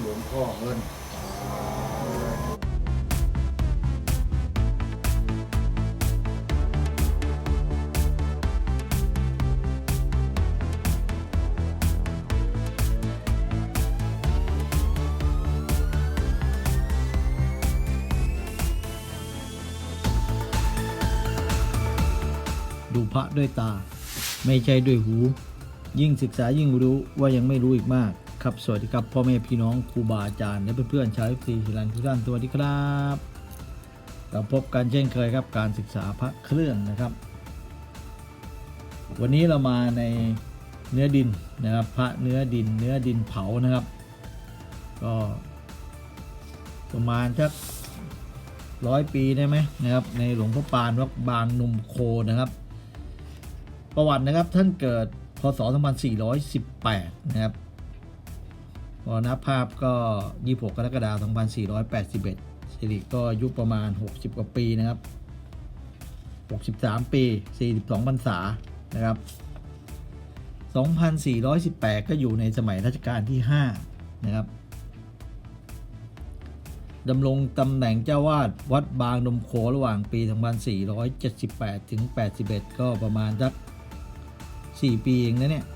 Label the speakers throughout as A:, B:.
A: หลวงพ่อเงินดูพระ
B: ด้วยตา ไม่ใช่ด้วยหู ยิ่งศึกษายิ่งรู้ว่ายังไม่รู้อีกมาก ครับสวัสดีครับพ่อแม่พี่น้องครูบาอาจารย์และเพื่อนๆชาวฟีฮิลันทุกท่านสวัสดีครับเราพบกันเช่นเคยครับการศึกษาพระเครื่องนะครับ วันนี้เรามาในเนื้อดินนะครับ พระเนื้อดินเนื้อดินเผานะครับ ก็ประมาณสักร้อยปีได้ไหมนะครับ ในหลวงพ่อปานวัดบางนุ่มโคนะครับ ประวัตินะครับท่านเกิดพศ 2418 นะครับ มรณภาพก็ 26 กรกฎาคม 2481 สิริก็อายุประมาณ 60 กว่าปีนะครับ 63 ปี 42พรรษานะครับ 2418 ก็อยู่ในสมัยรัชกาลที่ 5 นะครับดำรงตำแหน่งเจ้าวาดวัดบางนมโคระหว่างปี 2478 ถึง 81 ก็ประมาณสัก 4 ปีเองนะเนี่ย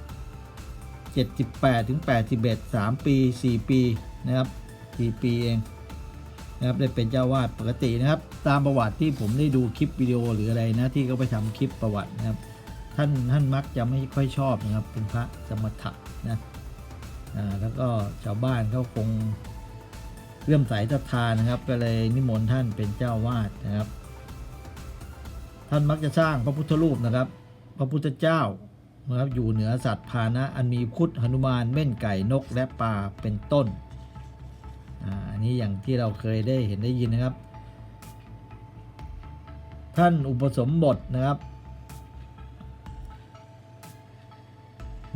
B: 78ถึง81 3 ปี 4 ปีนะครับ 4 ปีเองนะครับได้เป็นเจ้าวาดปกตินะครับ ตามประวัติที่ผมได้ดูคลิปวิดีโอหรืออะไรนะที่เขาไปทำคลิปประวัตินะครับ ท่านท่านมักจะไม่ค่อยชอบนะครับ เป็นพระสมถะนะอ่าแล้วก็ชาวบ้านเขาคงเลื่อมใสศรัทธานะครับ ก็เลยนิมนต์ท่านเป็นเจ้าวาดนะครับ ท่านมักจะสร้างพระพุทธรูปนะครับ พระพุทธเจ้า นะครับอยู่เหนือสัตว์พาหนะอันมีพุทธหนุมานเม่นไก่นกและปลาเป็นต้นอันนี้อย่างที่เราเคยได้เห็นได้ยินนะครับ ท่านอุปสมบทนะครับ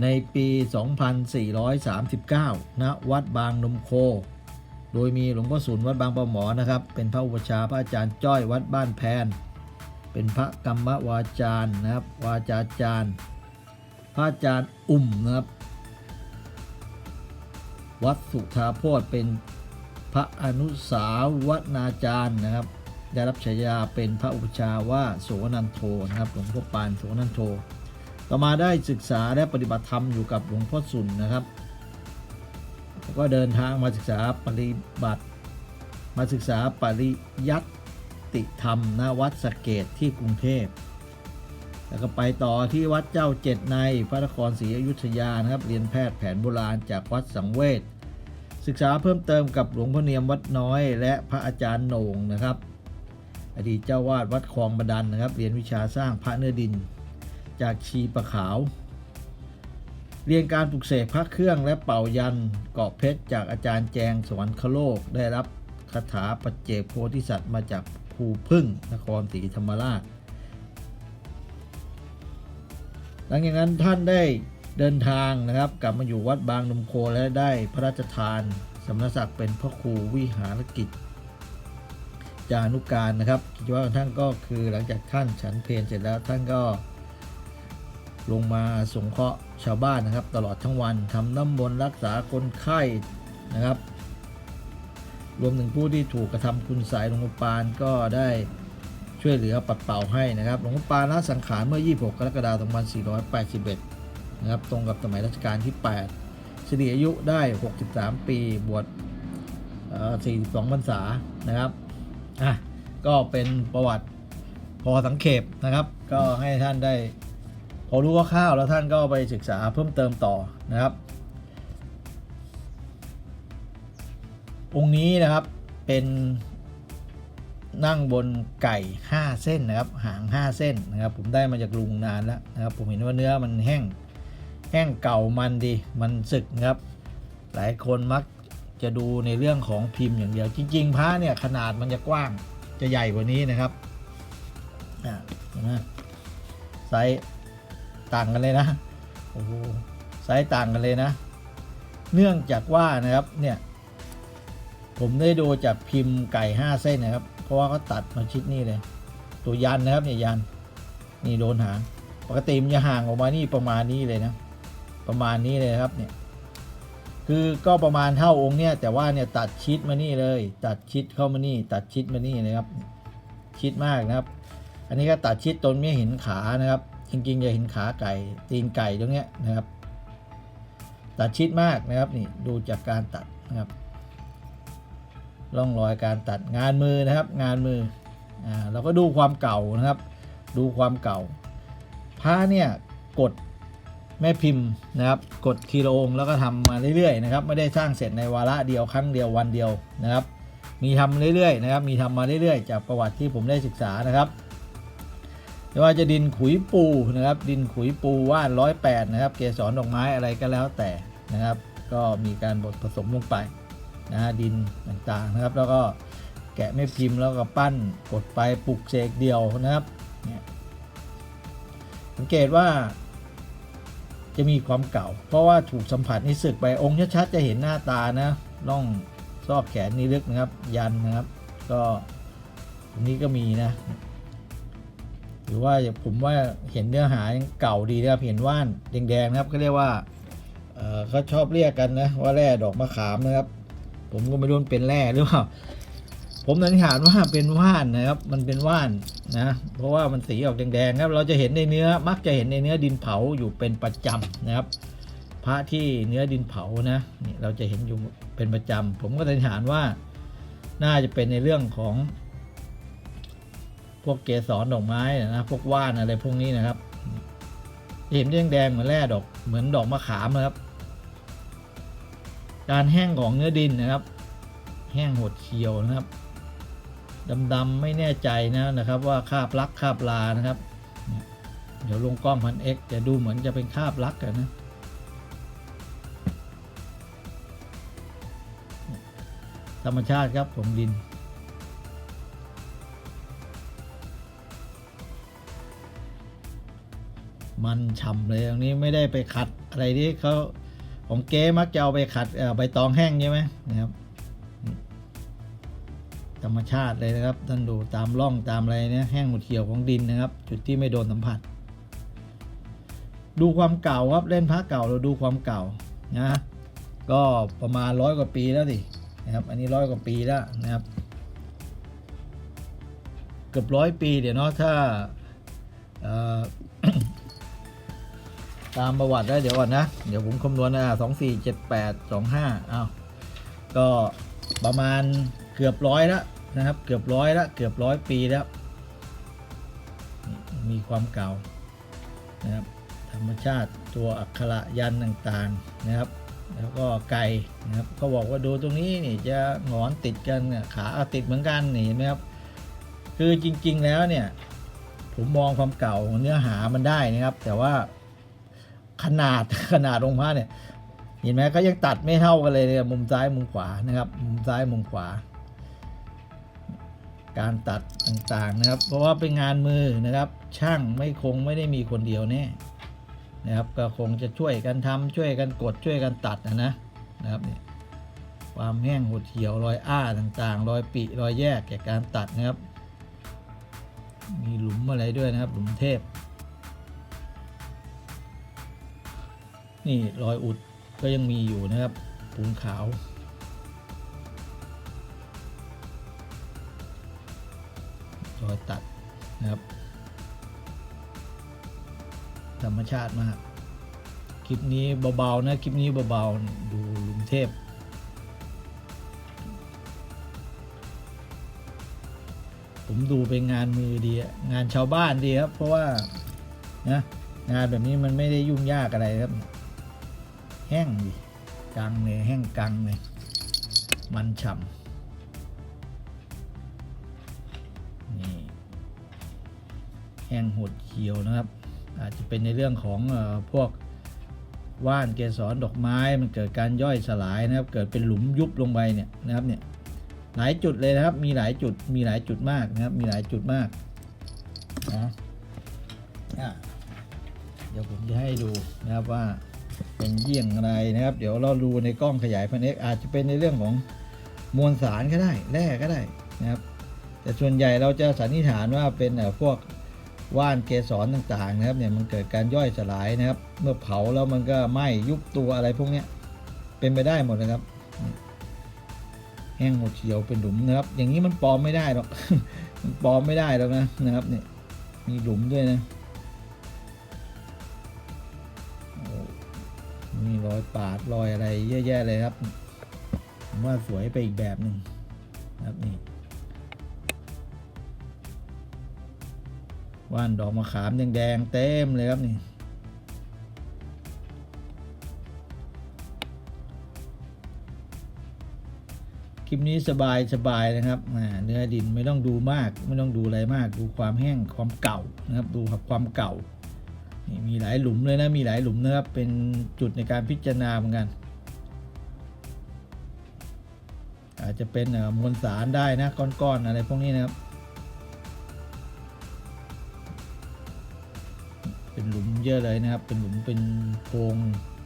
B: ในปี 2439ณวัดบางนมโค โดยมีหลวงพ่อสุนวัดบางปะหมอนะครับ เป็นพระอุปชาพระอาจารย์จ้อยวัดบ้านแพน เป็นพระกรรมวาจารย์นะครับวาจาจารย์ พระอาจารย์อุ่มนะครับ วัดสุธาโพธเป็นพระอนุสาวนาจารย์นะครับ ได้รับฉายาเป็นพระอุปชาว่าโสนันโทนะครับหลวงพ่อปานโสนันโท ต่อมาได้ศึกษาและปฏิบัติธรรมอยู่กับหลวงพ่อสุนนะครับก็เดินทางมาศึกษาปฏิบัติ มาศึกษาปริยัติธรรมณวัดสเกตที่กรุงเทพ แล้วก็ไปต่อที่วัดเจ้าเจ็ดในพระนครศรีอยุธยานะครับ เรียนแพทย์แผนโบราณจากวัดสังเวชศึกษาเพิ่มเติมกับหลวงพ่อเนียมวัดน้อย และพระอาจารย์โหน่งนะครับ อดีตเจ้าวาดวัดคลองบดันนะครับ เรียนวิชาสร้างพระเนื้อดิน จากชีประขาว เรียนการปลุกเสกพระเครื่องและเป่ายันเกาะเพชรจากอาจารย์แจงสวรรคโลก ได้รับคาถาปัจเจกโพธิสัตว์มาจากภูพึ่งนครศรีธรรมราช หลังจากนั้นท่านได้เดินทางนะครับ กลับมาอยู่วัดบางนมโคและได้พระราชทานสมณศักดิ์เป็นพระครูวิหารกิจจานุการนะครับกิจวัตรของท่านก็คือหลังจากท่านฉันเพลเสร็จแล้วท่านก็ ลงมาสงเคราะห์ชาวบ้านนะครับ ตลอดทั้งวันทำน้ำมนต์รักษาคนไข้นะครับ รวมถึงผู้ที่ถูกกระทำคุณสายหลวงปานก็ได้ ช่วยเหลือปัดเป่าให้นะครับ หลวงพ่อปานะสังขารเมื่อ 26 กรกฎาคม 2481 นะครับ ตรงกับสมัยรัชกาลที่ 8 สิริอายุได้ 63 ปี บวช42พรรษา นะครับ อะ ก็เป็นประวัติพอสังเขปนะครับ ก็ให้ท่านได้ พอรู้ว่าข้าวแล้วท่านก็ไปศึกษาเพิ่มเติมต่อนะครับ องค์นี้นะครับเป็น นั่งบนไก่ 5 เส้นนะครับ หาง 5 เส้นนะครับ ผมได้มาจากลุงนานแล้วนะครับ ผมเห็นว่าเนื้อมันแห้ง แห้งเก่ามันดี มันสึกนะครับ หลายคนมักจะดูในเรื่องของพิมพ์อย่างเดียว จริง ๆพระเนี่ยขนาดมันจะกว้าง จะใหญ่กว่านี้นะครับนไหมไซส์ต่างกันเลยนะโอ้โหไซส์ต่างกันเลยนะ เนื่องจากว่านะครับเนี่ยผมได้ดูจากพิมพ์ไก่ 5 เส้นนะครับ เพราะว่าเขาตัดมาชิดนี่เลย ตัวยันนะครับเนี่ยยันนี่โดนหางปกติมันจะห่างออกมานี่ประมาณนี้เลยนะ ประมาณนี้เลยครับเนี่ยคือก็ประมาณเท่าองค์เนี่ยแต่ว่าเนี่ยตัดชิดมานี่เลย ตัดชิดเข้ามานี่ตัดชิดมานี่นะครับ ชิดมากนะครับ อันนี้ก็ตัดชิดตนไม่เห็นขานะครับ จริงๆจะเห็นขาไก่ ตีนไก่ตรงเนี้ยนะครับ ตัดชิดมากนะครับนี่ดูจากการตัดนะครับ ร่องรอยการตัดงานมือนะครับงานมืออ่าเราก็ดูความเก่านะครับ ดูความเก่าผ้าเนี่ยกดแม่พิมพ์นะครับ กดทีละองค์แล้วก็ทำมาเรื่อยๆนะครับไม่ได้สร้างเสร็จในวาระเดียวครั้งเดียววันเดียวนะครับ มีทำเรื่อยๆนะครับ มีทำมาเรื่อยๆ จากประวัติที่ผมได้ศึกษานะครับไม่ว่าจะดินขุยปูนะครับ ดินขุยปูว่านร้อยแปดนะครับ เกสรดอกไม้อะไรก็แล้วแต่นะครับ ก็มีการบดผสมลงไป นะฮะดินต่างๆนะครับ แล้วก็แกะแม่พิมพ์แล้วก็ปั้นกดไปปลุกเสกเดียวนะครับเนี่ยสังเกตว่าจะมีความเก่า เพราะว่าถูกสัมผัสในสึกไปองค์ชัดๆจะเห็นหน้าตานะร่องซอกแขนนี่ลึกนะครับ ยันนะครับ ก็ตรงนี้ก็มีนะ หรือว่าผมว่าเห็นเนื้อหาเก่าดีนะครับเห็นว่านแดงๆนะครับก็เรียกว่าเขาชอบเรียกกันนะว่าแร่ดอกมะขามนะครับ ผมก็ไม่รู้มันเป็นแร่หรือเปล่าผมสันนิษฐานว่าเป็นว่านนะครับ มันเป็นว่านนะ เพราะว่ามันสีออกแดงๆครับ เราจะเห็นในเนื้อ มักจะเห็นในเนื้อดินเผาอยู่เป็นประจำนะครับ พระที่เนื้อดินเผานะนี่เราจะเห็นอยู่เป็นประจำ ผมก็สันนิษฐานว่า น่าจะเป็นในเรื่องของ พวกเกสรดอกไม้นะ พวกว่านอะไรพวกนี้นะครับ เห็นแดงๆเหมือนแร่ดอก เหมือนดอกมะขามนะครับ การแห้งของเนื้อดินนะครับ แห้งหดเขียวนะครับดำๆไม่แน่ใจนะนะครับว่าคาบลักคาบลานะครับ เดี๋ยวลงกล้องพันเอ็กจะดูเหมือนจะเป็นคาบลักกันนะธรรมชาติครับของดิน มันฉ่ำเลยตรงนี้ไม่ได้ไปขัดอะไรที่เขา ของเก๊มักจะเอาไปขัดใบตองแห้งใช่ไหมนะครับ ธรรมชาติเลยนะครับท่านดูตามร่องตามอะไรเนี่ยแห้งหมดเขียวของดินนะครับ จุดที่ไม่โดนสัมผัส ดูความเก่าครับเล่นพระเก่าเราดูความเก่านะก็ประมาณร้อยกว่าปีแล้วสินะครับ อันนี้ร้อยกว่าปีแล้วนะครับ เกือบร้อยปีเดี๋ยวเนาะถ้า ตามประวัติได้เดี๋ยวก่อนนะ เดี๋ยวผมคำนวณนะสองสี่เจ็ดแปดสองห้าอ้าวก็ประมาณเกือบร้อยแล้วนะครับ เกือบร้อยแล้วเกือบร้อยปีแล้ว มีความเก่านะครับธรรมชาติตัวอักขระยันต์ต่างๆนะครับ แล้วก็ไก่นะครับก็บอกว่าดูตรงนี้นี่จะหงอนติดกันขาติดเหมือนกันนี่เห็นไหมครับคือจริงๆแล้วเนี่ยผมมองความเก่าของเนื้อหามันได้นะครับ แต่ว่า ขนาดขนาดองค์พระเนี่ยเห็นไหมก็ยังตัดไม่เท่ากันเลยเนี่ยมุมซ้ายมุมขวานะครับ มุมซ้ายมุมขวา การตัดต่างๆนะครับ เพราะว่าเป็นงานมือนะครับ ช่างไม่คงไม่ได้มีคนเดียวแน่นะครับก็คงจะช่วยกันทำช่วยกันกดช่วยกันตัดนะนะนะครับเนี่ยความแห้งหดเหี่ยวรอยอ้าต่างๆ รอยปิรอยแยกแก่การตัดนะครับ มีหลุมอะไรด้วยนะครับ หลุมเทพ นี่รอยอุดก็ยังมีอยู่นะครับปูนขาว รอยตัดนะครับ ธรรมชาติมาก คลิปนี้เบาๆนะ คลิปนี้เบาๆดูลุมเทพผมดูเป็นงานมือดีงานชาวบ้านดีครับ เพราะว่านะงานแบบนี้มันไม่ได้ยุ่งยากอะไรครับ แห้งดิกังเลยแห้งกังเลยมันฉ่ำนี่แห้งหดเขียวนะครับ อาจจะเป็นในเรื่องของอพวกว่านเกสรดอกไม้มันเกิดการย่อยสลายนะครับ เกิดเป็นหลุมยุบลงไปเนี่ยนะครับเนี่ยหลายจุดเลยนะครับ มีหลายจุดมีหลายจุดมากนะครับ มีหลายจุดมากนะเดี๋ยวผมจะให้ดูนะครับว่า เป็นเยี่ยงอะไรนะครับ เดี๋ยวเราดูในกล้องขยายพันเอกอาจจะเป็นในเรื่องของมวลสารก็ได้แร่ก็ได้นะครับ แต่ส่วนใหญ่เราจะสันนิษฐานว่าเป็นพวกว่านเกสรต่างๆนะครับเนี่ยมันเกิดการย่อยสลายนะครับ เมื่อเผาแล้วมันก็ไหม้ยุบตัวอะไรพวกนี้เป็นไปได้หมดนะครับ แห้งหมดเฉียวเป็นหลุมนะครับ อย่างนี้มันปลอมไม่ได้หรอกมันปลอมไม่ได้หรอกนะนะครับเนี่ยมีหลุมด้วยนะ รอยปาดรอยอะไรเยอะแยะเลยครับผมว่าสวยไปอีกแบบหนึ่งครับนี่ว่านดอกมะขามแดงๆเต็มเลยครับนี่คลิปนี้สบายสบายนะครับเนื้อดินไม่ต้องดูมาก ไม่ต้องดูอะไรมาก ดูความแห้งความเก่านะครับ ดูความเก่า นี่มีหลายหลุมเลยนะมีหลายหลุมนะครับ เป็นจุดในการพิจารณาเหมือนกัน อาจจะเป็นเอ่อมวลสารได้นะก้อนๆอะไรพวกนี้นะครับ เป็นหลุมเยอะเลยนะครับ เป็นหลุมเป็นโพรง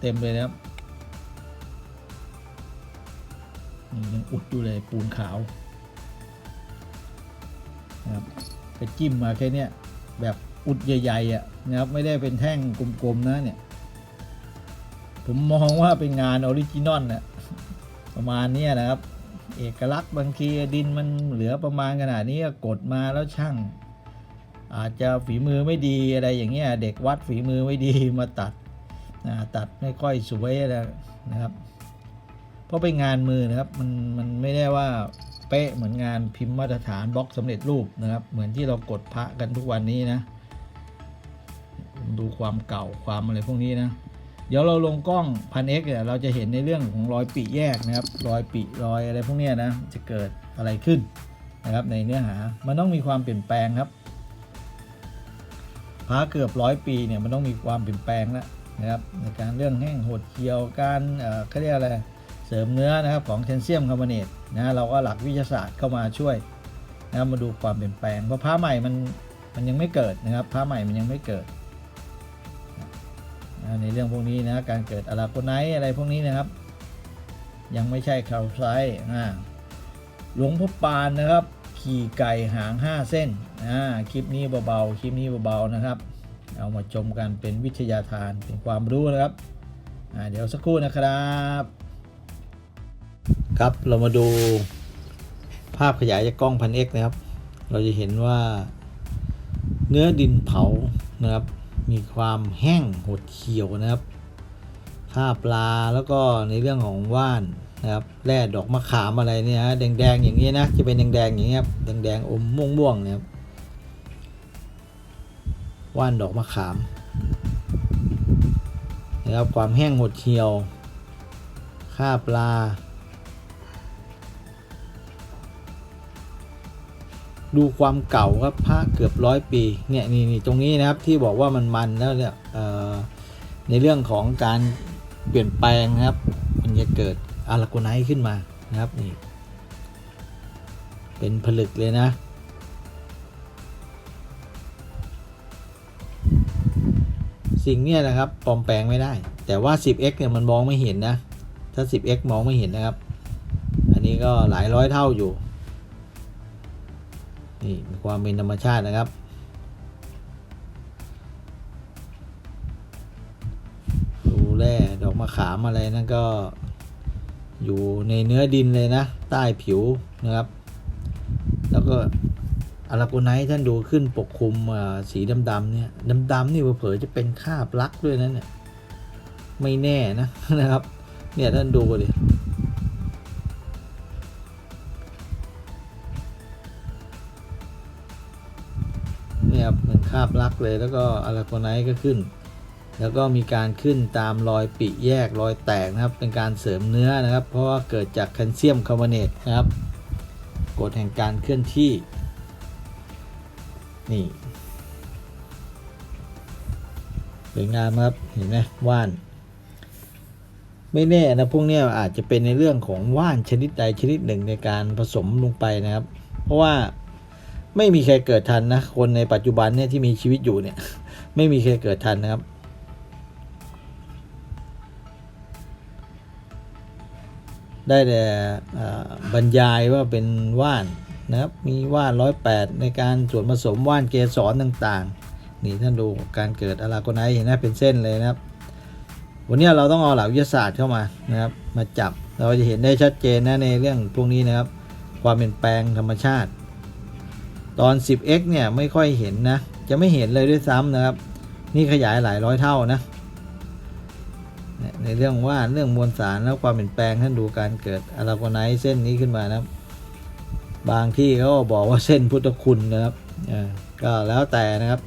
B: เต็มเลยนะครับนี่ยังอุดอยู่เลยปูนขาวนะครับไปจิ้มมาแค่เนี้ยแบบ อุดใหญ่ๆอะนะครับไม่ได้เป็นแท่งกลมๆนะเนี่ย ผมมองว่าเป็นงานออริจินอลน่ะประมาณนี้นะครับ เอกลักษณ์บางทีดินมันเหลือประมาณขนาดนี้กดมาแล้วช่าง อาจจะฝีมือไม่ดีอะไรอย่างเงี้ยเด็กวัดฝีมือไม่ดีมาตัดนะตัดไม่ค่อยสวยอะไรนะครับ เพราะเป็นงานมือนะครับมันมันไม่ได้ว่าเป๊ะเหมือนงานพิมพ์มาตรฐานบล็อกสำเร็จรูปนะครับ เหมือนที่เรากดพระกันทุกวันนี้นะ ดูความเก่าความอะไรพวกนี้นะ เดี๋ยวเราลงกล้องพันเอ็กเนี่ยเราจะเห็นในเรื่องของรอยปีแยกนะครับ รอยปีรอยอะไรพวกนี้นะ จะเกิดอะไรขึ้นนะครับในเนื้อหา มันต้องมีความเปลี่ยนแปลงครับพระเกือบร้อยปีเนี่ยมันต้องมีความเปลี่ยนแปลงแล้วนะครับในการเรื่องแห้งหดเหี่ยวการเอ่อเขาเรียกอะไรเสริมเนื้อนะครับของแคลเซียมคาร์บอเนตนะเราก็หลักวิทยาศาสตร์เข้ามาช่วยนะมาดูความเปลี่ยนแปลงเพราะผ้าใหม่มันมันยังไม่เกิดนะครับผ้าใหม่มันยังไม่เกิดน ในเรื่องพวกนี้นะการเกิดอลาโกไนท์อะไรพวกนี้นะครับ ยังไม่ใช่คาร์ไซต์อ่าหลวงพ่อปานนะครับ ขี่ไก่หาง 5 เส้นอ่าคลิปนี้เบาๆคลิปนี้เบาๆนะครับ เอามาชมกันเป็นวิทยาทานเป็นความรู้นะครับเดี๋ยวสักครู่นะครับ ครับเรามาดูภาพขยายจากกล้องพันเอ็กนะครับ เราจะเห็นว่าเนื้อดินเผานะครับ มีความแห้งหดเขียวนะครับค่าปลาแล้วก็ในเรื่องของว่านนะครับแร่ดอกมะขามอะไรเนี่ยฮะแดงๆอย่างนี้นะจะเป็นแดงๆอย่างนี้ครับแดงๆอมม่วงๆนะครับว่านดอกมะขามนะครับความแห้งหดเขียวค่าปลา ดูความเก่าครับพระเกือบร้อยปีเนี่ยนี่นี่ตรงนี้นะครับที่บอกว่ามันมันแล้วเนี่ยในเรื่องของการเปลี่ยนแปลงนะครับ มันจะเกิดอาราโกไนท์ขึ้นมานะครับนี่เป็นผลึกเลยนะ สิ่งนี้นะครับปลอมแปลงไม่ได้ แต่ว่า 10x เนี่ยมันมองไม่เห็นนะ ถ้า 10x มองไม่เห็นนะครับ อันนี้ก็หลายร้อยเท่าอยู่ นี่มีความเป็นธรรมชาตินะครับ ดูแร่ดอกมะขามอะไรนั่นก็อยู่ในเนื้อดินเลยนะ ใต้ผิวนะครับ แล้วก็อาราโกไนท์ท่านดูขึ้นปกคลุมสีดำๆเนี่ยดำๆนี่เผลอจะเป็นคาบลักด้วยนะเนี่ยไม่แน่นะนะครับ เนี่ยท่านดูดิ เนี่ยครับเหมือนคาบลักเลยแล้วก็อะลาโกไนท์ก็ขึ้น แล้วก็มีการขึ้นตามรอยปีแยกรอยแตกนะครับ เป็นการเสริมเนื้อนะครับ เพราะว่าเกิดจากแคลเซียมคาร์บอเนตนะครับกฎแห่งการเคลื่อนที่นี่สวยงามครับเห็นไหมว่าน ไม่แน่นะพวกนี้อาจจะเป็นในเรื่องของว่านชนิดใดชนิดหนึ่งในการผสมลงไปนะครับ เพราะว่า ไม่มีใครเกิดทันนะ คนในปัจจุบันเนี่ยที่มีชีวิตอยู่เนี่ย ไม่มีใครเกิดทันนะครับ ได้แต่บรรยายว่าเป็นว่านนะครับ มีว่านร้อยแปดในการส่วนผสมว่านเกสรต่างๆ นี่ท่านดูการเกิดอะลาโกไนท์เห็นไหมเป็นเส้นเลยนะครับ วันนี้เราต้องเอาหลักวิทยาศาสตร์เข้ามานะครับ มาจับเราจะเห็นได้ชัดเจนนะในเรื่องพวกนี้นะครับ ความเปลี่ยนแปลงธรรมชาติ ตอน 10x เนี่ยไม่ค่อยเห็นนะ จะไม่เห็นเลยด้วยซ้ำนะครับ นี่ขยายหลายร้อยเท่านะ ในเรื่องว่าเรื่องมวลสารแล้วความเปลี่ยนแปลงท่านดูการเกิดอะลาโกไนเส้นนี้ขึ้นมานะครับ บางที่เขาก็บอกว่าเส้นพุทธคุณนะครับอ่าก็แล้วแต่นะครับ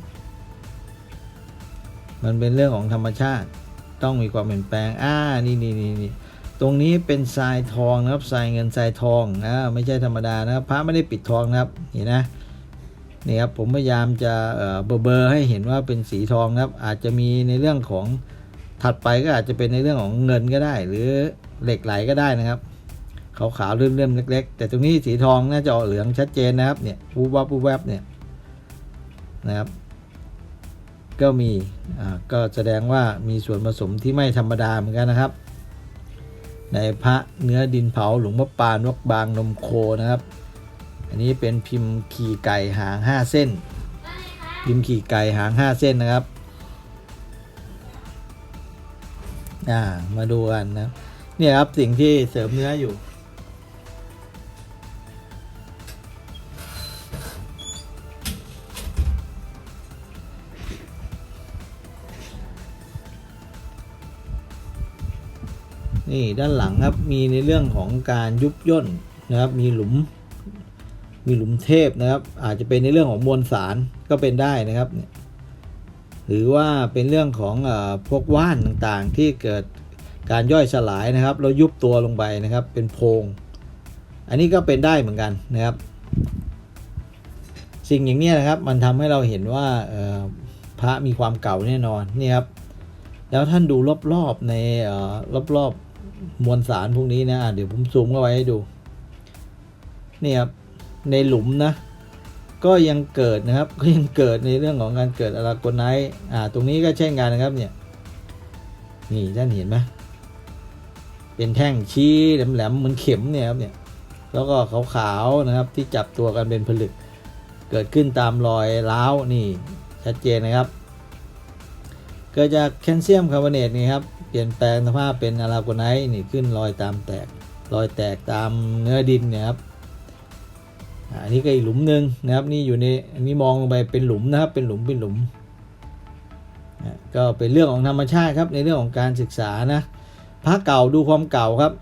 B: มันเป็นเรื่องของธรรมชาติต้องมีความเปลี่ยนแปลงอ่านี่นี่นี่นี่ตรงนี้เป็นทรายทองนะครับทรายเงินทรายทองอ่าไม่ใช่ธรรมดานะครับพระไม่ได้ปิดทองนะครับเห็นนะ นี่ครับผมพยายามจะเบอร์เบอร์ให้เห็นว่าเป็นสีทองครับ อาจจะมีในเรื่องของถัดไปก็อาจจะเป็นในเรื่องของเงินก็ได้ หรือเหล็กไหลก็ได้นะครับขาวๆเลื่อมๆเล็ก ๆ แต่ตรงนี้สีทองน่าจะออกเหลืองชัดเจนนะครับเนี่ยวูบวับวูบแวบเนี่ยนะครับ ก็มีอ่าก็แสดงว่ามีส่วนผสมที่ไม่ธรรมดาเหมือนกันนะครับ ในพระเนื้อดินเผาหลวงพ่อปานวักบางนมโคนะครับ อันนี้เป็นพิมพ์ขี่ไก่หางห้าเส้น พิมพ์ขี่ไก่หางห้าเส้นนะครับอ่ามาดูกันนะเนี่ยครับสิ่งที่เสริมเนื้ออยู่ นี่ด้านหลังครับมีในเรื่องของการยุบย่นนะครับ มีหลุม มีหลุมเทพนะครับ อาจจะเป็นในเรื่องของมวลสารก็เป็นได้นะครับ หรือว่าเป็นเรื่องของอพวกว่านต่างๆ ที่เกิดการย่อยสลายนะครับแล้วยุบตัวลงไปนะครับ เป็นโพรงอันนี้ก็เป็นได้เหมือนกันนะครับ สิ่งอย่างนี้นะครับ มันทำให้เราเห็นว่าพระมีความเก่าแน่นอนนี่ครับ แล้วท่านดูรอบๆในรอบๆมวลสารพวกนี้นะอะเดี๋ยวผมซูมเข้าไว้ให้ดูนี่ครับ ในหลุมนะ ก็ยังเกิดนะครับ ก็ยังเกิดในเรื่องของการเกิดอลาโกไนท์อ่า ตรงนี้ก็เช่นกันนะครับเนี่ย นี่ท่านเห็นไหมเป็นแท่งชี้แหลมๆเหมือนเข็มเนี่ยครับเนี่ย แล้วก็ขาวๆนะครับที่จับตัวกันเป็นผลึก เกิดขึ้นตามรอยร้าวนี่ชัดเจนนะครับ เกิดจากแคลเซียมคาร์บอเนตนี่ครับเปลี่ยนแปลงสภาพเป็นอะลาโกไนท์นี่ขึ้นรอยตามแตกรอยแตกตามเนื้อดินเนี่ยครับ อันนี้ก็อีกหลุมหนึ่งนะครับนี่อยู่ในอันนี้มองลงไปเป็นหลุมนะครับเป็นหลุมเป็นหลุมอะก็เป็นเรื่องของธรรมชาติครับในเรื่องของการศึกษานะพระเก่าดูความเก่าครับ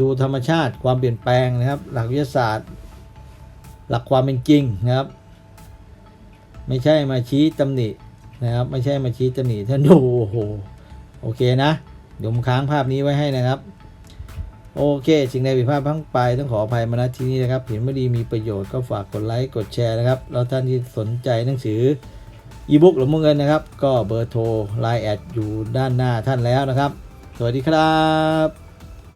B: ดูธรรมชาติความเปลี่ยนแปลงนะครับ หลักวิทยาศาสตร์ หลักความเป็นจริงนะครับ ไม่ใช่มาชี้ตำหนินะครับ ไม่ใช่มาชี้ตำหนิท่านดูโอ้โหโอเคนะเดี๋ยวผมค้างภาพนี้ไว้ให้นะครับ โอเคสิ่งใดผิดพลาดพลั้งไปต้องขออภัยมาณที่นี้นะครับเห็นว่าดีมีประโยชน์ก็ฝากกดไลค์กดแชร์นะครับ แล้วท่านที่สนใจหนังสืออีบุ๊กหรือมงเงินนะครับ ก็เบอร์โทรไลน์แอดอยู่ด้านหน้าท่านแล้วนะครับ สวัสดีครับ